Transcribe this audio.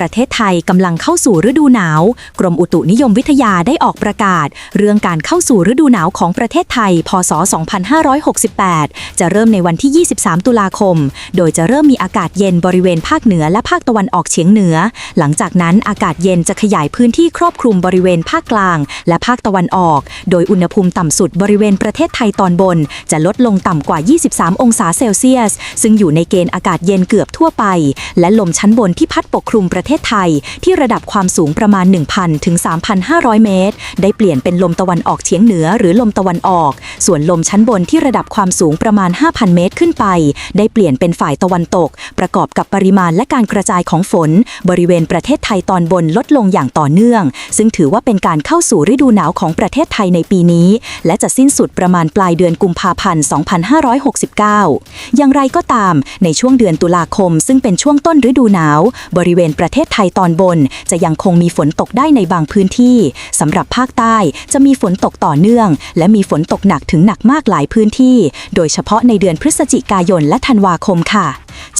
ประเทศไทยกำลังเข้าสู่ฤดูหนาว กรมอุตุนิยมวิทยาได้ออกประกาศ เรื่องการเข้าสู่ฤดูหนาวของประเทศไทย พศ 2568 จะเริ่มในวันที่ 23 ตุลาคม โดยจะเริ่มมีอากาศเย็นบริเวณภาคเหนือและภาคตะวันออกเฉียงเหนือ หลังจากนั้นอากาศเย็นจะขยายพื้นที่ครอบคลุมบริเวณภาคกลาง และภาคตะวันออก โดยอุณหภูมิต่ำสุดบริเวณประเทศไทยตอนบน จะลดลงต่ำกว่า 23 องศาเซลเซียส ซึ่งอยู่ในเกณฑ์อากาศเย็นเกือบทั่วไป และลมชั้นบนที่พัดปกคลุมประเทศทศไทย ที่ระดับความสูงประมาณ 1,000 ถึง 3,500 เมตร ได้เปลี่ยนเป็นลมตะวันออกเฉียงเหนือหรือลมตะวันออก ส่วนลมชั้นบนที่ระดับความสูงประมาณ 5,000 เมตรขึ้นไป ได้เปลี่ยนเป็นฝ่ายตะวันตก ประกอบกับปริมาณและการกระจายของฝน บริเวณประเทศไทยตอนบนลดลงอย่างต่อเนื่อง ซึ่งถือว่าเป็นการเข้าสู่ฤดูหนาวของประเทศไทยในปีนี้ และจะสิ้นสุดประมาณปลายเดือนกุมภาพันธ์ 2569 อย่างไรก็ตาม ในช่วงเดือนตุลาคม ซึ่งเป็นช่วงต้นฤดูหนาว บริเวณประเทศศไทยตอนบน จะยังคงมีฝนตกได้ในบางพื้นที่สำหรับภาคใต้จะมีฝนตกต่อเนื่อง และมีฝนตกหนักถึงหนักมากหลายพื้นที่ โดยเฉพาะในเดือนพฤศจิกายนและธันวาคมค่ะ